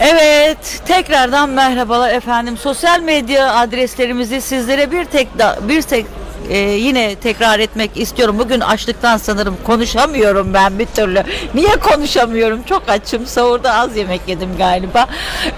Evet, tekrardan merhabalar efendim. Sosyal medya adreslerimizi sizlere bir tek da, bir tek e, yine tekrar etmek istiyorum. Bugün açlıktan sanırım konuşamıyorum ben bir türlü. Niye konuşamıyorum? Çok açım. Sahurda az yemek yedim galiba.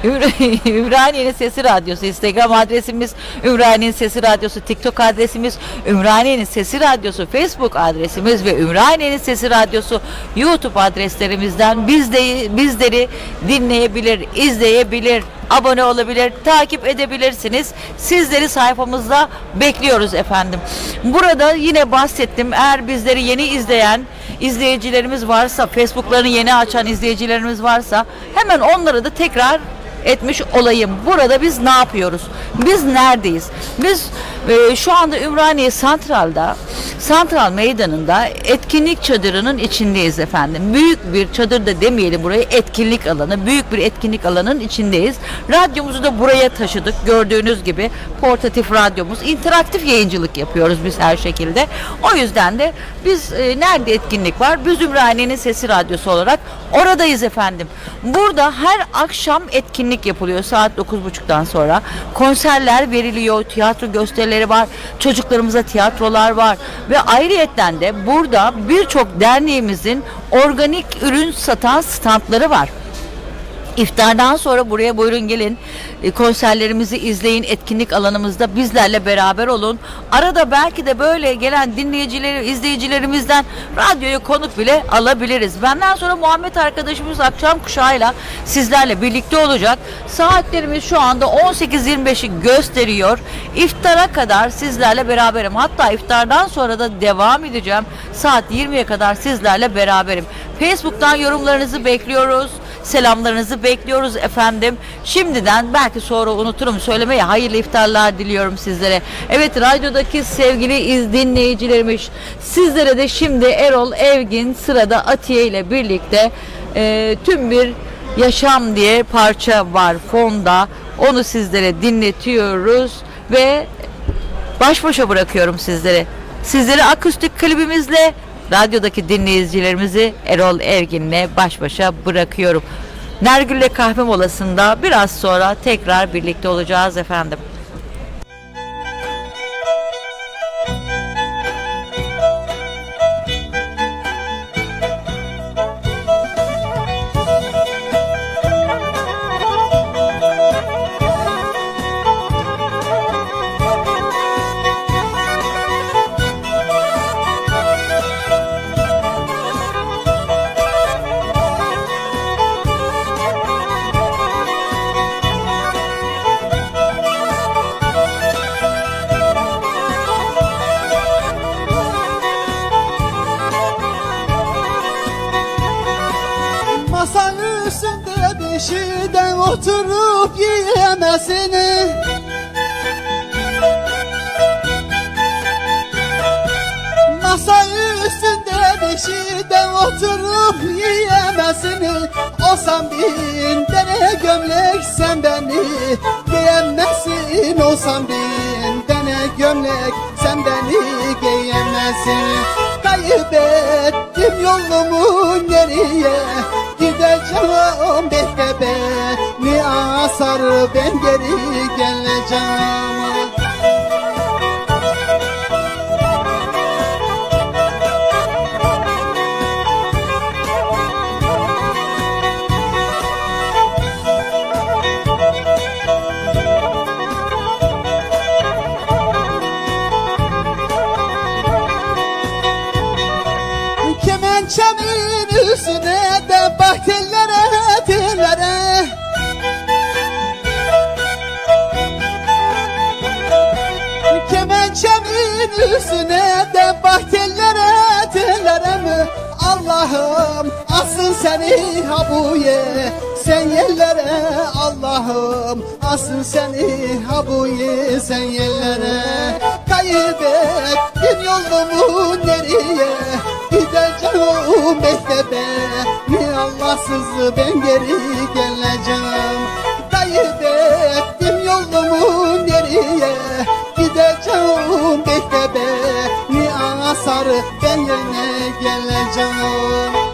Ümr- Ümraniye'nin Sesi Radyosu Instagram adresimiz, Ümraniye'nin Sesi Radyosu TikTok adresimiz, Ümraniye'nin Sesi Radyosu Facebook adresimiz ve Ümraniye'nin Sesi Radyosu YouTube adreslerimizden bizde, bizleri dinleyebilir, izleyebilir, abone olabilir, takip edebilirsiniz. Sizleri sayfamızda bekliyoruz efendim. Burada yine bahsettim. Eğer bizleri yeni izleyen izleyicilerimiz varsa, Facebook'larını yeni açan izleyicilerimiz varsa hemen onları da tekrar etmiş olayım. Burada biz ne yapıyoruz? Biz neredeyiz? Biz e, şu anda Ümraniye Santral'da, Santral Meydanı'nda etkinlik çadırının içindeyiz efendim. Büyük bir çadır da demeyelim burayı etkinlik alanı. Büyük bir etkinlik alanının içindeyiz. Radyomuzu da buraya taşıdık. Gördüğünüz gibi portatif radyomuz. interaktif yayıncılık yapıyoruz biz her şekilde. O yüzden de biz e, nerede etkinlik var? Biz Ümraniye'nin Sesi Radyosu olarak oradayız efendim. Burada her akşam etkinlik yapılıyor saat 9.30'dan sonra. Konserler veriliyor, tiyatro gösterileri var, çocuklarımıza tiyatrolar var ve ayrıyetten de burada birçok derneğimizin organik ürün satan standları var. İftardan sonra buraya buyurun gelin. E, Konserlerimizi izleyin. Etkinlik alanımızda bizlerle beraber olun. Arada belki de böyle gelen dinleyicileri, izleyicilerimizden radyoya konuk bile alabiliriz. Benden sonra Muhammed arkadaşımız akşam kuşağıyla sizlerle birlikte olacak. Saatlerimiz şu anda 18.25'i gösteriyor. İftara kadar sizlerle beraberim. Hatta iftardan sonra da devam edeceğim. Saat 20'ye kadar sizlerle beraberim. Facebook'tan yorumlarınızı bekliyoruz. Selamlarınızı bekliyoruz efendim. Şimdiden belki sonra unuturum söylemeyi hayırlı iftarlar diliyorum sizlere. Evet radyodaki sevgili iz dinleyicilerimiz sizlere de şimdi Erol Evgin sırada Atiye ile birlikte e, tüm bir yaşam diye parça var fonda. Onu sizlere dinletiyoruz ve baş başa bırakıyorum sizleri. Sizleri akustik klibimizle radyodaki dinleyicilerimizi Erol Evgin'le baş başa bırakıyorum. Nergül'le kahve molasında biraz sonra tekrar birlikte olacağız efendim. Şeyden oturup yiyemezsini Masa üstünde bir şeyden oturup yiyemezsini Olsam bin tane gömlek sen beni Giyemezsin. Olsam bin tane gömlek sen beni giyemezsin. Kaybettim yolumu nereye Gideceğim bekle beni asar ben geri geleceğim. Kemençemin üstüne Kemençemin üstüne de bak tellere mi? Allah'ım asın seni habuye sen yerlere Allah'ım asın seni habuye sen yerlere Kaybettim yolumu nereye? Gideceğim mektebe Ni Allahsız ben geri geleceğim. Kaybettim yolumu nereye mektebe ni asar ben yerine geleceğim?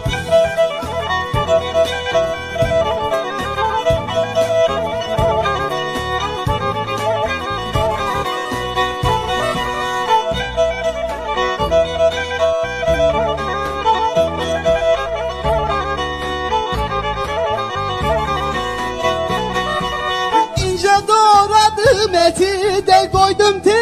Mehmet'i de koydum te